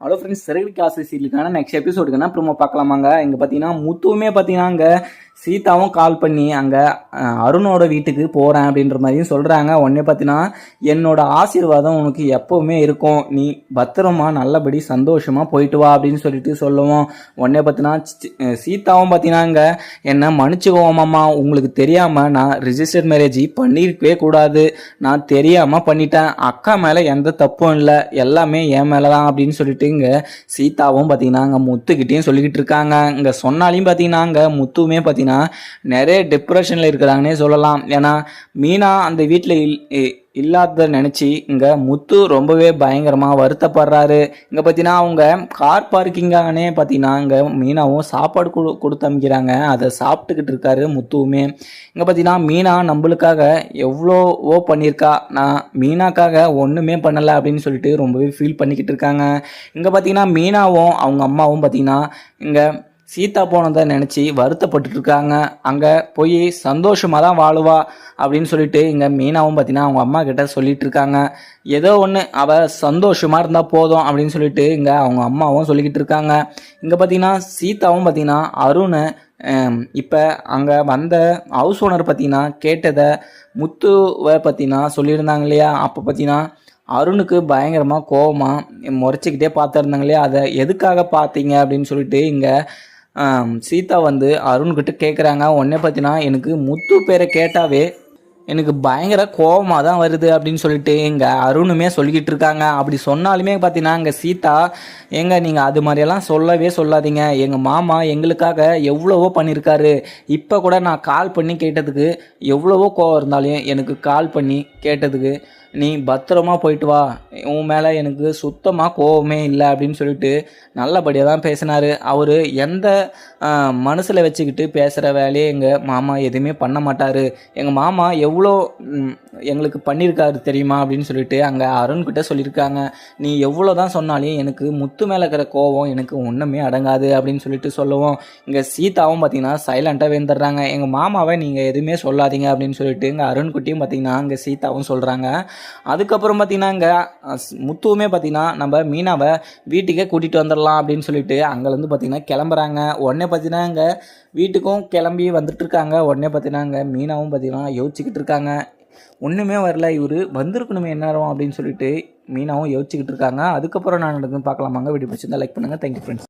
Hello friends சிறகு காசு சீலுக்கான next எபிசோடுக்குன்னா promo பார்க்கலாமாங்க. இங்கே பார்த்தீங்கன்னா முத்துவுமே பார்த்தீங்கன்னா அங்கே சீதாவும் கால் பண்ணி அங்கே அருணோட வீட்டுக்கு போகிறேன் அப்படின்ற மாதிரியும் சொல்கிறாங்க உடனே பார்த்தீங்கன்னா என்னோட ஆசீர்வாதம் உனக்கு எப்போவுமே இருக்கும். நீ பத்திரமா நல்லபடி சந்தோஷமாக போயிட்டு வா அப்படின்னு சொல்லிட்டு சொல்லுவோம். உடனே பார்த்தீங்கன்னா சீதாவும் பார்த்தீங்கன்னாங்க என்னை என்ன மன்னிச்சுக்கோமாம்மா உங்களுக்கு தெரியாமல் நான் ரிஜிஸ்டர் மேரேஜ் பண்ணியிருக்கவே கூடாது. நான் தெரியாமல் பண்ணிட்டேன். அக்கா மேலே எந்த தப்பும் இல்லை. எல்லாமே என் மேலே தான் அப்படின்னு சொல்லிட்டு இங்கே சீதாவும் பார்த்தீங்கன்னா அங்கே முத்துக்கிட்டேயும் சொல்லிக்கிட்டு இருக்காங்க. இங்கே சொன்னாலையும் பார்த்தீங்கன்னா அங்கே முத்துவுமே பார்த்தீங்கன்னா நிறைய டிப்ரெஷனில் இருக்கிறாங்கன்னே சொல்லலாம். ஏன்னா மீனா அந்த வீட்டில் இல் இ- இல்லாத நினச்சி இங்கே முத்து ரொம்பவே பயங்கரமாக வருத்தப்படுறாரு. இங்கே பார்த்தீங்கன்னா அவங்க கார் பார்க்கிங்கானே பார்த்தீங்கன்னா இங்கே மீனாவும் சாப்பாடு கொடு கொடுத்து அமைக்கிறாங்க. அதை சாப்பிட்டுக்கிட்டு இருக்காரு முத்துவுமே. இங்கே பார்த்தீங்கன்னா மீனா நம்மளுக்காக எவ்வளோவோ பண்ணியிருக்கா. நான் மீனாக்காக ஒன்றுமே பண்ணலை அப்படின்னு சொல்லிட்டு ரொம்பவே ஃபீல் பண்ணிக்கிட்டு இருக்காங்க. இங்கே பார்த்தீங்கன்னா மீனாவும் அவங்க அம்மாவும் பார்த்தீங்கன்னா இங்கே சீதா போனதை நினச்சி வருத்தப்பட்டு இருக்காங்க அங்கே போய் சந்தோஷமாக தான் வாழுவா அப்படின்னு சொல்லிட்டு இங்கே மீனாவும் பார்த்தீங்கன்னா அவங்க அம்மா கிட்ட சொல்லிட்டு இருக்காங்க ஏதோ ஒன்று அவள் சந்தோஷமாக இருந்தால் போதும் அப்படின்னு சொல்லிட்டு இங்கே அவங்க அம்மாவும் சொல்லிக்கிட்டு இருக்காங்க இங்கே பார்த்தீங்கன்னா சீதாவும் பார்த்தீங்கன்னா அருணை இப்போ அங்கே வந்த ஹவுஸ் ஓனர் பார்த்தீங்கன்னா கேட்டதை முத்துவை பார்த்தீங்கன்னா சொல்லியிருந்தாங்க இல்லையா? அப்போ பார்த்தீங்கன்னா அருணுக்கு பயங்கரமாக கோவமாக முறைச்சிக்கிட்டே பார்த்துருந்தாங்க இல்லையா? அதை எதுக்காக பார்த்தீங்க அப்படின்னு சொல்லிட்டு இங்கே சீதா வந்து அருண்கிட்ட கேட்குறாங்க உடனே பார்த்தீங்கன்னா எனக்கு முத்து பேரை கேட்டாவே எனக்கு பயங்கர கோவமாக தான் வருது அப்படின்னு சொல்லிட்டு எங்கள் அருணுமே சொல்லிக்கிட்டு இருக்காங்க. அப்படி சொன்னாலுமே பார்த்தீங்கன்னா இங்கே சீதா ஏங்க நீங்கள் அது மாதிரியெல்லாம் சொல்லவே சொல்லாதீங்க. எங்கள் மாமா எங்களுக்காக எவ்வளவோ பண்ணியிருக்காரு இப்போ கூட நான் கால் பண்ணி கேட்டதுக்கு எவ்வளவோ கோவம் இருந்தாலும் எனக்கு கால் பண்ணி கேட்டதுக்கு நீ பத்திரமா போயிட்டு வா. உன் மேலே எனக்கு சுத்தமாக கோவமே இல்லை அப்படின்னு சொல்லிட்டு நல்லபடியாக தான் பேசினார். அவர் எந்த மனசில் வச்சுக்கிட்டு பேசுகிற வேலையை எங்கள் மாமா எதுவுமே பண்ண மாட்டார். எங்கள் மாமா எவ்வளோ எங்களுக்கு பண்ணியிருக்காரு தெரியுமா அப்படின்னு சொல்லிட்டு அங்கே அருண்கிட்ட சொல்லியிருக்காங்க. நீ எவ்வளோ தான் சொன்னாலும் எனக்கு முத்து மேலே இருக்கிற கோவம் எனக்கு ஒன்றுமே அடங்காது அப்படின்னு சொல்லிட்டு சொல்லுவோம். இங்கே சீதாவும் பார்த்தீங்கன்னா சைலண்ட்டாக வேந்துடுறாங்க எங்கள் மாமாவை நீங்கள் எதுவுமே சொல்லாதீங்க அப்படின்னு சொல்லிட்டு இங்கே அருண்குட்டியும் பார்த்தீங்கன்னா இங்கே சீதாவும் சொல்கிறாங்க அதுக்கப்புறம் பார்த்தீங்கன்னா இங்கே முத்துவுமே பார்த்தீங்கன்னா நம்ம மீனாவை வீட்டுக்கே கூட்டிகிட்டு வந்துடலாம் அப்படின்னு சொல்லிட்டு அங்கேருந்து பார்த்தீங்கன்னா கிளம்புறாங்க. உடனே பார்த்தீங்கன்னா இங்கே வீட்டுக்கும் கிளம்பி வந்துட்டு இருக்காங்க உடனே பார்த்தீங்கன்னா இங்கே மீனாவும் பார்த்தீங்கன்னா யோசிச்சுக்கிட்டு இருக்காங்க ஒன்றுமே வரல. இவர் வந்திருக்கணுமே எந்நேரம் அப்படின்னு சொல்லிட்டு மீனாவும் யோசிச்சுக்கிட்டு இருக்காங்க அதுக்கப்புறம் நான் நடக்குதுன்னு பார்க்கலாமாங்க. வீடியோ பிடிச்சிருந்தா லைக் பண்ணுங்கள் தேங்க்யூ ஃப்ரெண்ட்ஸ்